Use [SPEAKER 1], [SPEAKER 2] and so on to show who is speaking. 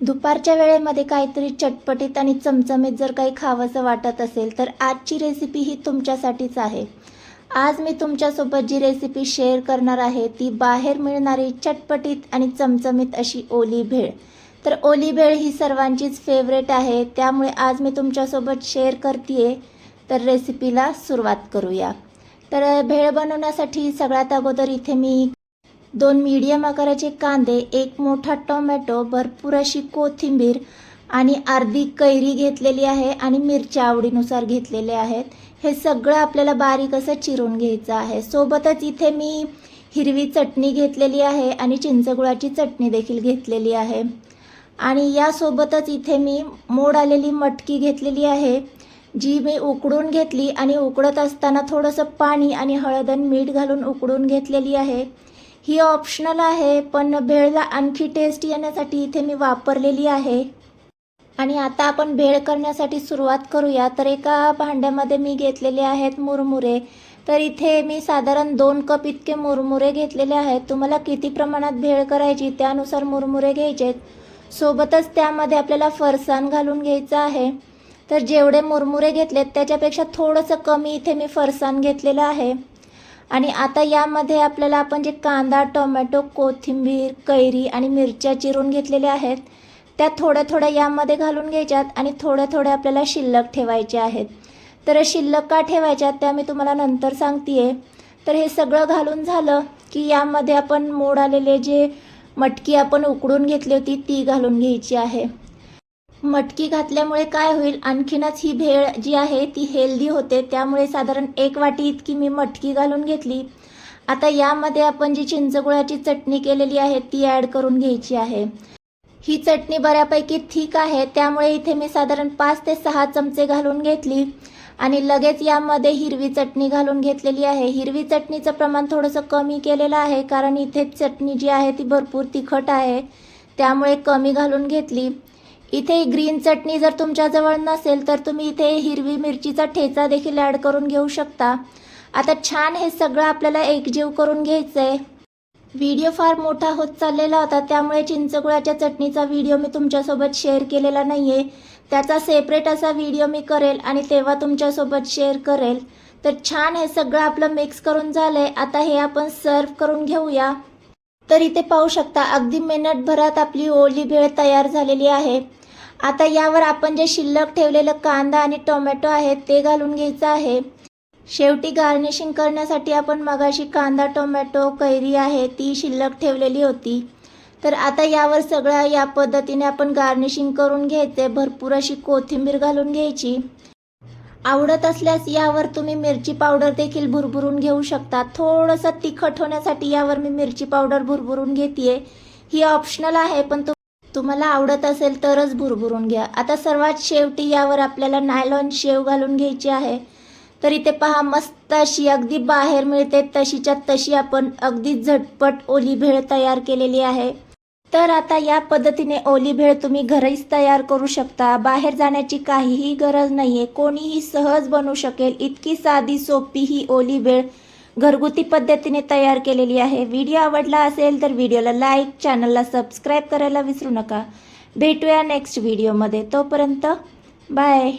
[SPEAKER 1] दुपारच्या वेळेमध्ये काहीतरी चटपटीत आणि चमचमीत जर काही खावंसं वाटत असेल तर आजची रेसिपी ही तुमच्यासाठीच आहे. आज मी तुमच्यासोबत जी रेसिपी शेअर करणार आहे ती बाहेर मिळणारी चटपटीत आणि चमचमीत अशी ओली भेळ. तर ओली भेळ ही सर्वांचीच फेवरेट आहे त्यामुळे आज मी तुमच्यासोबत शेअर करते तर रेसिपीला सुरुवात करूया. तर भेळ बनवण्यासाठी सगळ्यात अगोदर इथे मी दोन मीडियम आकाराचे कांदे एक मोठा टोमॅटो भरपूर अशी कोथिंबीर आणि अर्धी कैरी घेतलेली आहे आणि मिरच्या आवडीनुसार घेतलेले आहेत. हे सगळं आपल्याला बारीक असं चिरून घ्यायचं आहे. सोबतच इथे मी हिरवी चटणी घेतलेली आहे आणि चिंचगुळाची चटणी देखील घेतलेली आहे. आणि यासोबतच इथे मी मोड आलेली मटकी घेतलेली आहे जी मी उकडून घेतली आणि उकडत असताना थोडंसं पाणी आणि हळद आणि मीठ घालून उकडून घेतलेली आहे. ही ऑप्शनल आहे पण भेळला आणखी टेस्ट येण्यासाठी इथे मी वापरलेली आहे. आणि आता आपण भेळ करण्यासाठी सुरुवात करूया. तर एका भांड्यामध्ये मी घेतलेले आहेत मुरमुरे. तर इथे मी साधारण दोन कप इतके मुरमुरे घेतलेले आहेत. तुम्हाला किती प्रमाणात भेळ करायची त्यानुसार मुरमुरे घ्यायचेत सोबतच त्यामध्ये आपल्याला फरसाण घालून घ्यायचं आहे. तर जेवढे मुरमुरे घेतलेत त्याच्यापेक्षा थोडंसं कमी इथे मी फरसाण घेतलेलं आहे. आणि आता यामध्ये आपल्याला आपण जे कांदा टोमॅटो कोथिंबीर कैरी आणि मिरच्या चिरून घेतलेल्या आहेत त्या थोड्या थोड्या यामध्ये घालून घ्यायच्यात आणि थोड्या थोड्या आपल्याला शिल्लक ठेवायच्या आहेत. तर शिल्लक का ठेवायच्या त्या मी तुम्हाला नंतर सांगते तर हे सगळं घालून झालं की यामध्ये आपण मोड आलेले जे मटकी आपण उकडून घेतली होती ती घालून घ्यायची आहे. मटकी घातल्यामुळे काय होईल? आणखीनच ही भेळ जी आहे ती हेल्दी होते. त्यामुळे साधारण एक वाटी इतकी मी मटकी घालून घेतली. आता यामध्ये आपण जी चिंचगुळाची चटणी केलेली आहे ती ॲड करून घ्यायची आहे. ही चटणी बऱ्यापैकी थिक आहे. त्यामुळे इथे मी साधारण पाच ते सहा चमचे घालून घेतली. आणि लगेच यामध्ये हिरवी चटणी घालून घेतलेली आहे. हिरवी चटणीचं प्रमाण थोडंसं कमी केलेलं आहे कारण इथे चटणी जी आहे ती भरपूर तिखट आहे. त्यामुळे कमी घालून घेतली. इथे ग्रीन चटणी जर तुमच्याजवळ नसेल तर तुम्ही इथे हिरवी मिरचीचा ठेचा देखील ॲड करून घेऊ शकता. आता छान हे सगळं आपल्याला एकजीव करून घ्यायचं आहे व्हिडिओ फार मोठा होत चाललेला होता त्यामुळे चिंचगुळाच्या चटणीचा व्हिडिओ मी तुमच्यासोबत शेअर केलेला नाही आहे त्याचा सेपरेट असा व्हिडिओ मी करेल आणि तेव्हा तुमच्यासोबत शेअर करेल. तर छान हे सगळं आपलं मिक्स करून झालं आहे आता हे आपण सर्व करून घेऊया. तर इथे पाहू शकता अगदी मिनिटभरात आपली ओली भेळ तयार झालेली आहे. आता यावर आपण जे शिल्लक ठेवलेलं कांदा आणि टोमॅटो आहे ते घालून घ्यायचं आहे. शेवटी गार्निशिंग करण्यासाठी आपण मगाशी कांदा टोमॅटो कैरी आहे ती शिल्लक ठेवलेली होती. तर आता यावर सगळ्या या पद्धतीने आपण गार्निशिंग करून घ्यायचे भरपूर अशी कोथिंबीर घालून घ्यायची. आवडत असल्यास यावर तुम्ही मिरची पावडर देखील भुरभुरून घेऊ शकता. थोडंसं तिखट होण्यासाठी यावर मी मिरची पावडर भुरभुरून घेते ही ऑप्शनल आहे पण तुम्हाला आवडत असेल तरच भुरभुरून घ्या. आता सर्वात शेवटी यावर आपल्याला नायलॉन शेव घालून घ्यायची आहे. तर इथे पहा मस्त अशी अगदी बाहेर मिळते तशीच्या तशी आपण अगदी झटपट ओली भेळ तयार केलेली आहे. तर आता या पद्धतीने ओली भेळ तुम्ही घरीच तयार करू शकता. बाहेर जाण्याची काहीही गरज नाही आहे कोणीही सहज बनवू शकेल. इतकी साधी सोपी ही ओली भेळ घरगुती पद्धतीने तयार केलेली आहे. व्हिडिओ आवडला असेल तर व्हिडिओला लाईक चॅनलला सबस्क्राईब करायला विसरू नका. भेटूया नेक्स्ट व्हिडिओमध्ये तोपर्यंत बाय